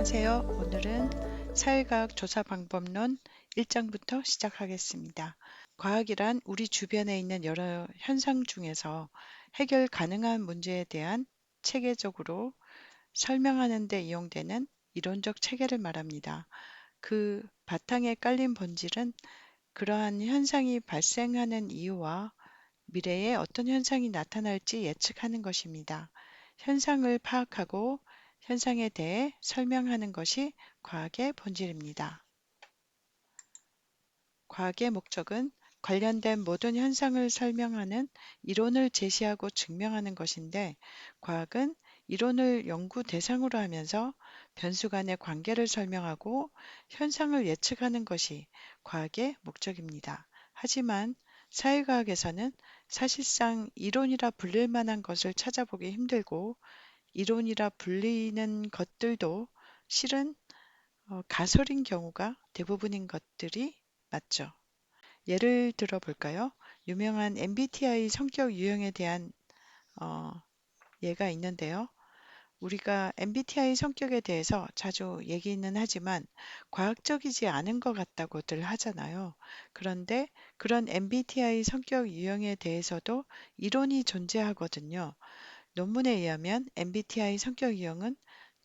안녕하세요. 오늘은 사회과학 조사 방법론 1장부터 시작하겠습니다. 과학이란 우리 주변에 있는 여러 현상 중에서 해결 가능한 문제에 대한 체계적으로 설명하는 데 이용되는 이론적 체계를 말합니다. 그 바탕에 깔린 본질은 그러한 현상이 발생하는 이유와 미래에 어떤 현상이 나타날지 예측하는 것입니다. 현상을 파악하고 현상에 대해 설명하는 것이 과학의 본질입니다. 과학의 목적은 관련된 모든 현상을 설명하는 이론을 제시하고 증명하는 것인데 과학은 이론을 연구 대상으로 하면서 변수 간의 관계를 설명하고 현상을 예측하는 것이 과학의 목적입니다. 하지만 사회과학에서는 사실상 이론이라 불릴 만한 것을 찾아보기 힘들고 이론이라 불리는 것들도 실은 어, 가설인 경우가 대부분인 것들이 맞죠. 예를 들어 볼까요? 유명한 MBTI 성격 유형에 대한 어, 예가 있는데요. 우리가 MBTI 성격에 대해서 자주 얘기는 하지만 과학적이지 않은 것 같다고들 하잖아요. 그런데 그런 MBTI 성격 유형에 대해서도 이론이 존재하거든요. 논문에 의하면 MBTI 성격 유형은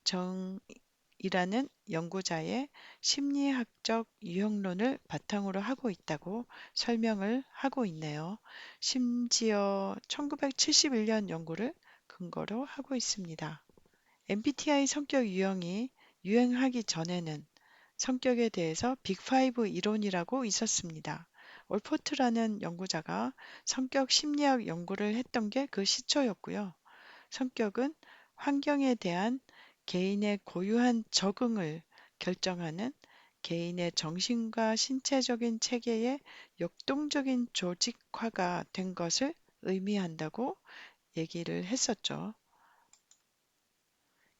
정이라는 연구자의 심리학적 유형론을 바탕으로 하고 있다고 설명을 하고 있네요. 심지어 1971년 연구를 근거로 하고 있습니다. MBTI 성격 유형이 유행하기 전에는 성격에 대해서 빅5 이론이라고 있었습니다. 올포트라는 연구자가 성격 심리학 연구를 했던 게 그 시초였고요. 성격은 환경에 대한 개인의 고유한 적응을 결정하는 개인의 정신과 신체적인 체계의 역동적인 조직화가 된 것을 의미한다고 얘기를 했었죠.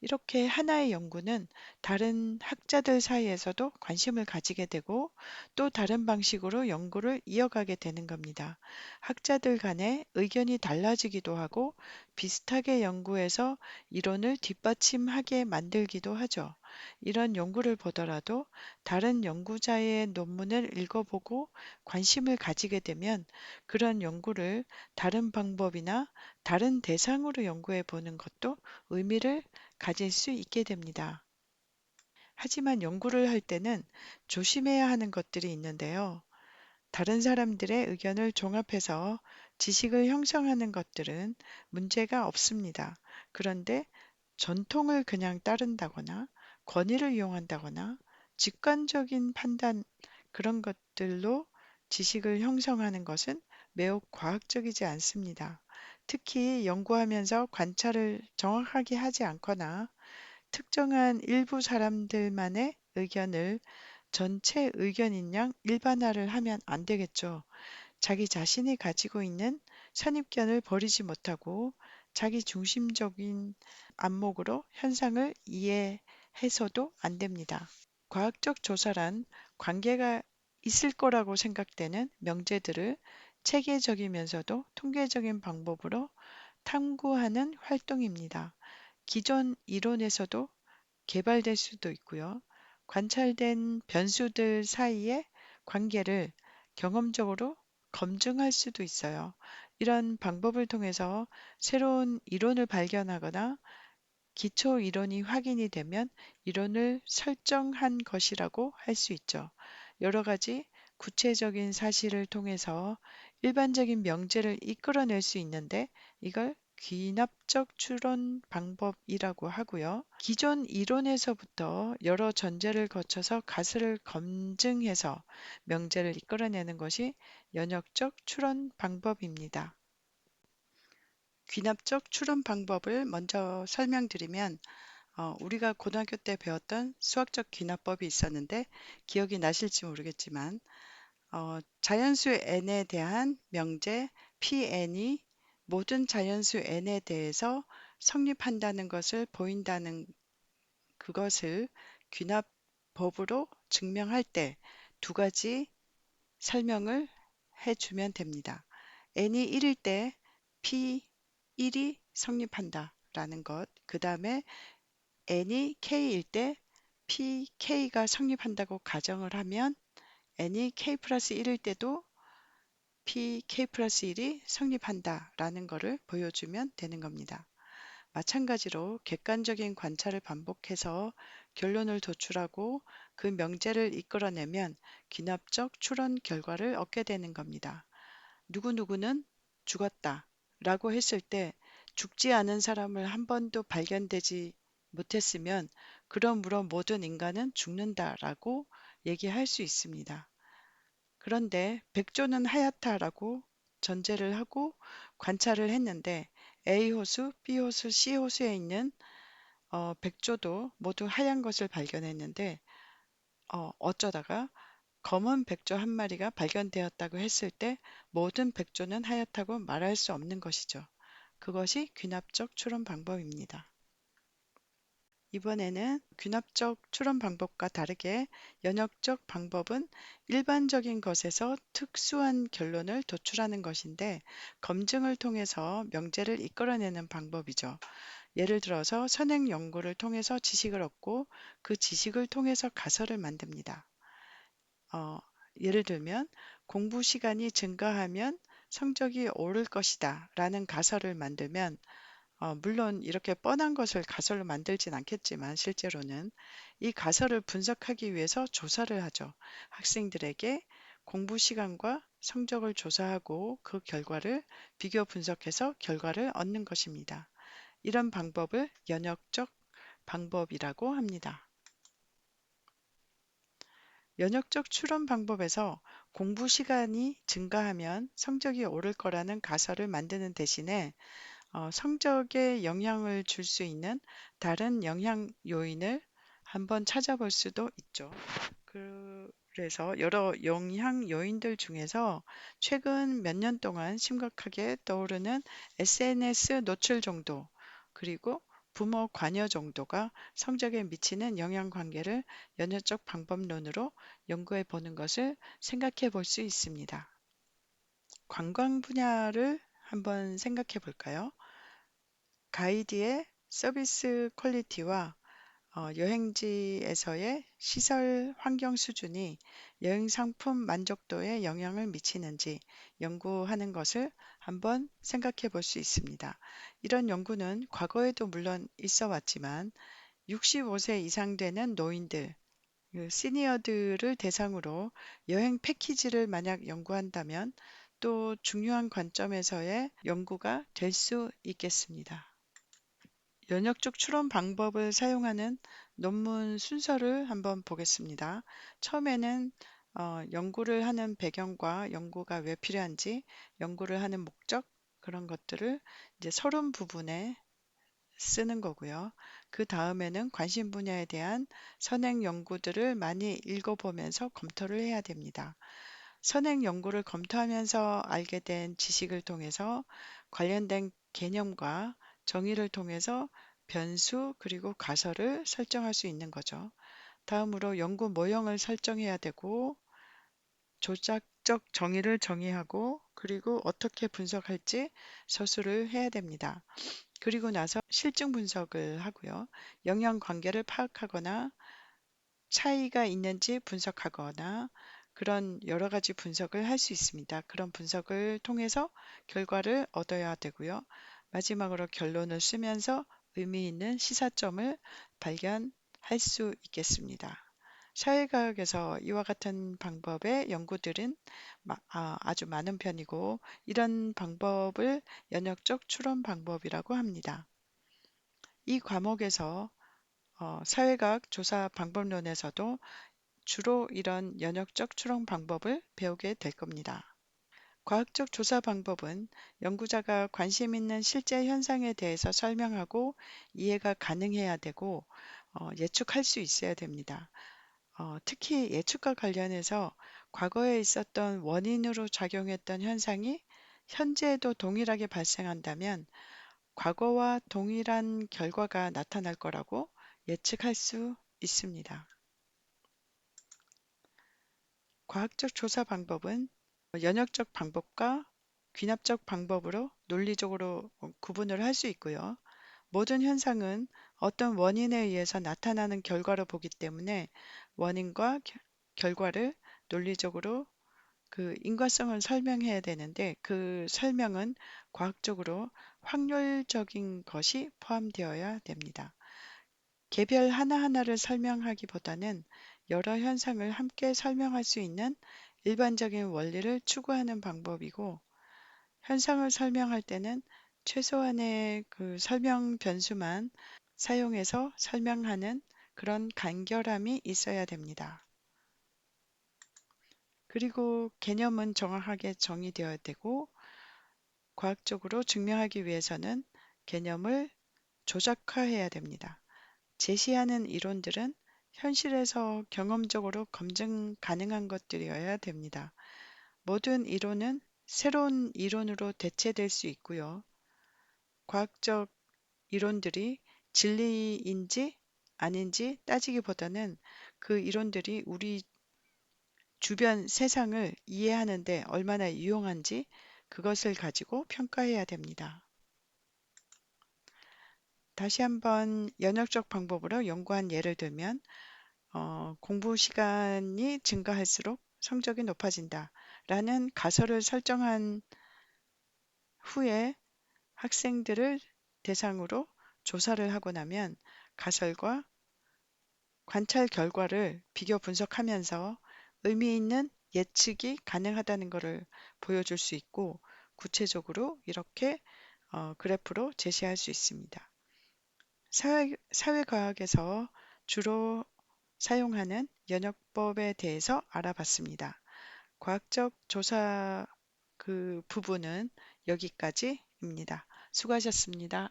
이렇게 하나의 연구는 다른 학자들 사이에서도 관심을 가지게 되고 또 다른 방식으로 연구를 이어가게 되는 겁니다. 학자들 간에 의견이 달라지기도 하고 비슷하게 연구해서 이론을 뒷받침하게 만들기도 하죠. 이런 연구를 보더라도 다른 연구자의 논문을 읽어보고 관심을 가지게 되면 그런 연구를 다른 방법이나 다른 대상으로 연구해 보는 것도 의미를 가질 수 있게 됩니다. 하지만 연구를 할 때는 조심해야 하는 것들이 있는데요. 다른 사람들의 의견을 종합해서 지식을 형성하는 것들은 문제가 없습니다. 그런데 전통을 그냥 따른다거나 권위를 이용한다거나 직관적인 판단 그런 것들로 지식을 형성하는 것은 매우 과학적이지 않습니다. 특히 연구하면서 관찰을 정확하게 하지 않거나 특정한 일부 사람들만의 의견을 전체 의견인 양 일반화를 하면 안 되겠죠. 자기 자신이 가지고 있는 선입견을 버리지 못하고 자기 중심적인 안목으로 현상을 이해해서도 안 됩니다. 과학적 조사란 관계가 있을 거라고 생각되는 명제들을 체계적이면서도 통계적인 방법으로 탐구하는 활동입니다. 기존 이론에서도 개발될 수도 있고요. 관찰된 변수들 사이의 관계를 경험적으로 검증할 수도 있어요. 이런 방법을 통해서 새로운 이론을 발견하거나 기초 이론이 확인이 되면 이론을 설정한 것이라고 할 수 있죠. 여러 가지 구체적인 사실을 통해서 일반적인 명제를 이끌어낼 수 있는데 이걸 귀납적 추론 방법이라고 하고요. 기존 이론에서부터 여러 전제를 거쳐서 가설을 검증해서 명제를 이끌어내는 것이 연역적 추론 방법입니다. 귀납적 추론 방법을 먼저 설명드리면 어, 우리가 고등학교 때 배웠던 수학적 귀납법이 있었는데 기억이 나실지 모르겠지만 어, 자연수 n에 대한 명제 Pn이 모든 자연수 n에 대해서 성립한다는 것을 보인다는 그것을 귀납법으로 증명할 때 두 가지 설명을 해주면 됩니다. n이 1일 때 P1이 성립한다 라는 것, 그 다음에 n이 k일 때 pk가 성립한다고 가정을 하면 n이 k 플러스 1일 때도 pk 플러스 1이 성립한다 라는 것을 보여주면 되는 겁니다. 마찬가지로 객관적인 관찰을 반복해서 결론을 도출하고 그 명제를 이끌어내면 귀납적 추론 결과를 얻게 되는 겁니다. 누구누구는 죽었다 라고 했을 때 죽지 않은 사람을 한 번도 발견되지 못했으면 그러므로 모든 인간은 죽는다 라고 얘기할 수 있습니다. 그런데 백조는 하얗다라고 전제를 하고 관찰을 했는데 A 호수, B 호수, C 호수에 있는 어, 백조도 모두 하얀 것을 발견했는데 어, 어쩌다가 검은 백조 한 마리가 발견되었다고 했을 때 모든 백조는 하얗다고 말할 수 없는 것이죠. 그것이 귀납적 추론 방법입니다. 이번에는 귀납적 추론 방법과 다르게 연역적 방법은 일반적인 것에서 특수한 결론을 도출하는 것인데 검증을 통해서 명제를 이끌어내는 방법이죠. 예를 들어서 선행 연구를 통해서 지식을 얻고 그 지식을 통해서 가설을 만듭니다. 어, 예를 들면 공부 시간이 증가하면 성적이 오를 것이다 라는 가설을 만들면 어, 물론 이렇게 뻔한 것을 가설로 만들진 않겠지만 실제로는 이 가설을 분석하기 위해서 조사를 하죠. 학생들에게 공부 시간과 성적을 조사하고 그 결과를 비교 분석해서 결과를 얻는 것입니다. 이런 방법을 연역적 방법이라고 합니다. 연역적 추론 방법에서 공부 시간이 증가하면 성적이 오를 거라는 가설을 만드는 대신에 어, 성적에 영향을 줄 수 있는 다른 영향 요인을 한번 찾아볼 수도 있죠. 그래서 여러 영향 요인들 중에서 최근 몇 년 동안 심각하게 떠오르는 SNS 노출 정도, 그리고 부모 관여 정도가 성적에 미치는 영향 관계를 연역적 방법론으로 연구해 보는 것을 생각해 볼 수 있습니다. 관광 분야를 한번 생각해 볼까요? 가이드의 서비스 퀄리티와 어, 여행지에서의 시설 환경 수준이 여행 상품 만족도에 영향을 미치는지 연구하는 것을 한번 생각해 볼 수 있습니다. 이런 연구는 과거에도 물론 있어 왔지만 65세 이상 되는 노인들, 그 시니어들을 대상으로 여행 패키지를 만약 연구한다면 또 중요한 관점에서의 연구가 될 수 있겠습니다. 연역적 추론 방법을 사용하는 논문 순서를 한번 보겠습니다. 처음에는 어, 연구를 하는 배경과 연구가 왜 필요한지, 연구를 하는 목적, 그런 것들을 이제 서론 부분에 쓰는 거고요. 그 다음에는 관심 분야에 대한 선행 연구들을 많이 읽어보면서 검토를 해야 됩니다. 선행 연구를 검토하면서 알게 된 지식을 통해서 관련된 개념과 정의를 통해서 변수 그리고 가설을 설정할 수 있는 거죠. 다음으로 연구 모형을 설정해야 되고 조작적 정의를 정의하고 그리고 어떻게 분석할지 서술을 해야 됩니다. 그리고 나서 실증 분석을 하고요. 영향 관계를 파악하거나 차이가 있는지 분석하거나 그런 여러 가지 분석을 할 수 있습니다. 그런 분석을 통해서 결과를 얻어야 되고요. 마지막으로 결론을 쓰면서 의미 있는 시사점을 발견할 수 있겠습니다. 사회과학에서 이와 같은 방법의 연구들은 아, 아주 많은 편이고 이런 방법을 연역적 추론 방법이라고 합니다. 이 과목에서 어, 사회과학 조사 방법론에서도 주로 이런 연역적 추론 방법을 배우게 될 겁니다. 과학적 조사 방법은 연구자가 관심 있는 실제 현상에 대해서 설명하고 이해가 가능해야 되고 어, 예측할 수 있어야 됩니다. 어, 특히 예측과 관련해서 과거에 있었던 원인으로 작용했던 현상이 현재에도 동일하게 발생한다면 과거와 동일한 결과가 나타날 거라고 예측할 수 있습니다. 과학적 조사 방법은 연역적 방법과 귀납적 방법으로 논리적으로 구분을 할 수 있고요. 모든 현상은 어떤 원인에 의해서 나타나는 결과로 보기 때문에 원인과 겨- 결과를 논리적으로 그 인과성을 설명해야 되는데 그 설명은 과학적으로 확률적인 것이 포함되어야 됩니다. 개별 하나하나를 설명하기보다는 여러 현상을 함께 설명할 수 있는 일반적인 원리를 추구하는 방법이고 현상을 설명할 때는 최소한의 그 설명 변수만 사용해서 설명하는 그런 간결함이 있어야 됩니다. 그리고 개념은 정확하게 정의되어야 되고 과학적으로 증명하기 위해서는 개념을 조작화해야 됩니다. 제시하는 이론들은 현실에서 경험적으로 검증 가능한 것들이어야 됩니다. 모든 이론은 새로운 이론으로 대체될 수 있고요. 과학적 이론들이 진리인지 아닌지 따지기보다는 그 이론들이 우리 주변 세상을 이해하는데 얼마나 유용한지 그것을 가지고 평가해야 됩니다. 다시 한번 연역적 방법으로 연구한 예를 들면 어, 공부 시간이 증가할수록 성적이 높아진다 라는 가설을 설정한 후에 학생들을 대상으로 조사를 하고 나면 가설과 관찰 결과를 비교 분석하면서 의미 있는 예측이 가능하다는 것을 보여줄 수 있고 구체적으로 이렇게 어, 그래프로 제시할 수 있습니다. 사회, 사회과학에서 주로 사용하는 연역법에 대해서 알아봤습니다. 과학적 조사 그 부분은 여기까지입니다. 수고하셨습니다.